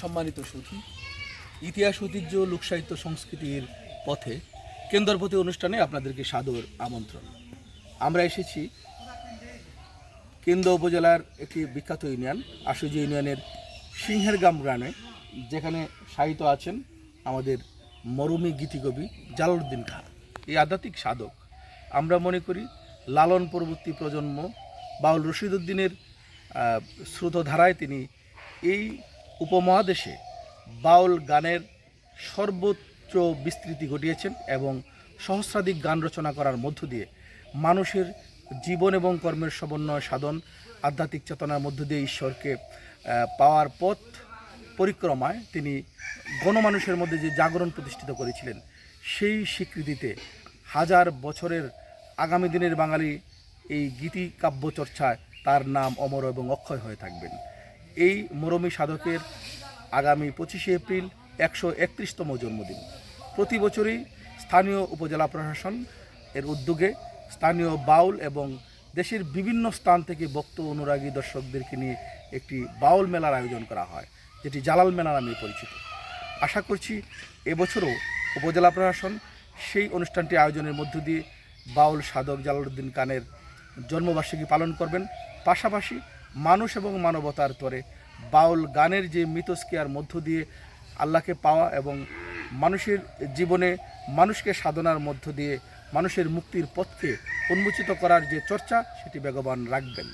সম্মানিত সুধী ইতিহাস, ঐতিহ্য, লোকসাহিত্য, সংস্কৃতির পথে কেন্দ্রপতি অনুষ্ঠানে আপনাদেরকে সাদর আমন্ত্রণ। আমরা এসেছি কেন্দ্র উপজেলার একটি বিখ্যাত ইউনিয়ন, আশুজি ইউনিয়নের সিংহের গ্রাম, যেখানে সাহিত্য আছেন আমাদের মরমী গীতিকবি জালালউদ্দিন খান এই আধ্যাত্মিক সাধক। আমরা মনে করি, লালন পরবর্তী প্রজন্ম বাউল রশিদুদ্দিনের স্রোতধারায় তিনি এই উপমহাদেশে বাউল গানের সর্বোচ্চ বিস্তৃতি ঘটিয়েছেন এবং সহস্রাধিক গান রচনা করার মধ্য দিয়ে মানুষের জীবন এবং কর্মের সমন্বয় সাধন, আধ্যাত্মিক চেতনার মধ্য দিয়ে ঈশ্বরকে পাওয়ার পথ পরিক্রমায় তিনি গণমানুষের মধ্যে যে জাগরণ প্রতিষ্ঠিত করেছিলেন, সেই স্বীকৃতিতে হাজার বছরের আগামী দিনের বাঙালি এই গীতি কাব্য চর্চায় তার নাম অমর এবং অক্ষয় হয়ে থাকবেন। এই মরমী সাধকের আগামী পঁচিশে এপ্রিল একশো একত্রিশতম জন্মদিন। প্রতি বছরই স্থানীয় উপজেলা প্রশাসন এর উদ্যোগে স্থানীয় বাউল এবং দেশের বিভিন্ন স্থান থেকে ভক্ত অনুরাগী দর্শকদেরকে নিয়ে একটি বাউল মেলার আয়োজন করা হয়, যেটি জালাল মেলা নামে পরিচিত। আশা করছি এবছরও উপজেলা প্রশাসন সেই অনুষ্ঠানটি আয়োজনের মধ্য দিয়ে বাউল সাধক জালালউদ্দিন খানের জন্মবার্ষিকী পালন করবেন। পাশাপাশি মানুষ এবং মানবতার তরে বাউল গানের যে মিথস্ক্রিয়ার মধ্য দিয়ে আল্লাহকে পাওয়া এবং মানুষের জীবনে মানুষকে সাধনার মধ্য দিয়ে মানুষের মুক্তির পথকে উন্মোচিত করার যে চর্চা, সেটি বেগবান রাখবেন।